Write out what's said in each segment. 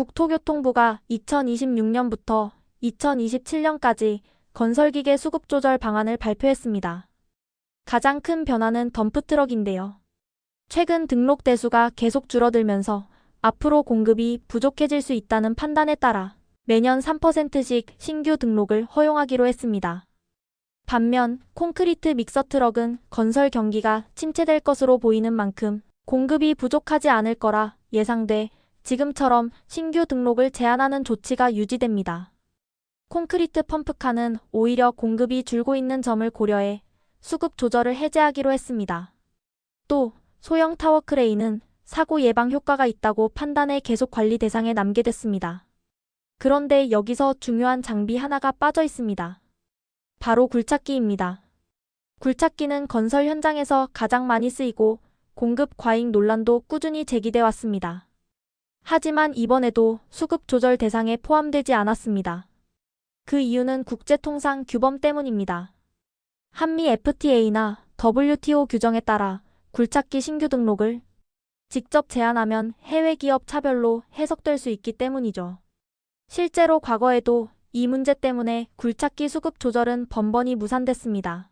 국토교통부가 2026년부터 2027년까지 건설기계 수급 조절 방안을 발표했습니다. 가장 큰 변화는 덤프트럭인데요. 최근 등록 대수가 계속 줄어들면서 앞으로 공급이 부족해질 수 있다는 판단에 따라 매년 3%씩 신규 등록을 허용하기로 했습니다. 반면 콘크리트 믹서 트럭은 건설 경기가 침체될 것으로 보이는 만큼 공급이 부족하지 않을 거라 예상돼 지금처럼 신규 등록을 제한하는 조치가 유지됩니다. 콘크리트 펌프카는 오히려 공급이 줄고 있는 점을 고려해 수급 조절을 해제하기로 했습니다. 또 소형 타워 크레인은 사고 예방 효과가 있다고 판단해 계속 관리 대상에 남게 됐습니다. 그런데 여기서 중요한 장비 하나가 빠져 있습니다. 바로 굴착기입니다. 굴착기는 건설 현장에서 가장 많이 쓰이고 공급 과잉 논란도 꾸준히 제기돼 왔습니다. 하지만 이번에도 수급 조절 대상에 포함되지 않았습니다. 그 이유는 국제통상 규범 때문입니다. 한미 FTA나 WTO 규정에 따라 굴착기 신규 등록을 직접 제한하면 해외 기업 차별로 해석될 수 있기 때문이죠. 실제로 과거에도 이 문제 때문에 굴착기 수급 조절은 번번이 무산됐습니다.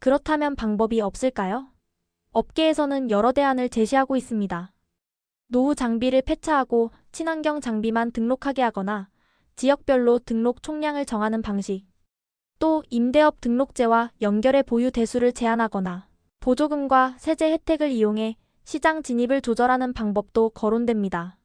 그렇다면 방법이 없을까요? 업계에서는 여러 대안을 제시하고 있습니다. 노후 장비를 폐차하고 친환경 장비만 등록하게 하거나 지역별로 등록 총량을 정하는 방식. 또 임대업 등록제와 연결해 보유 대수를 제한하거나 보조금과 세제 혜택을 이용해 시장 진입을 조절하는 방법도 거론됩니다.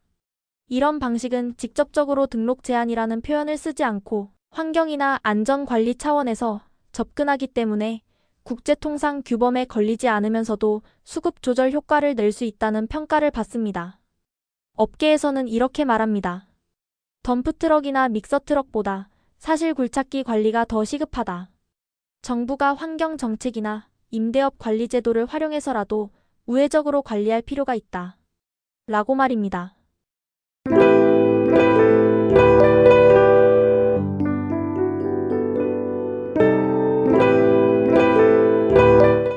이런 방식은 직접적으로 등록 제한이라는 표현을 쓰지 않고 환경이나 안전 관리 차원에서 접근하기 때문에 국제통상 규범에 걸리지 않으면서도 수급 조절 효과를 낼 수 있다는 평가를 받습니다. 업계에서는 이렇게 말합니다. 덤프트럭이나 믹서트럭보다 사실 굴착기 관리가 더 시급하다. 정부가 환경 정책이나 임대업 관리 제도를 활용해서라도 우회적으로 관리할 필요가 있다. 라고 말입니다.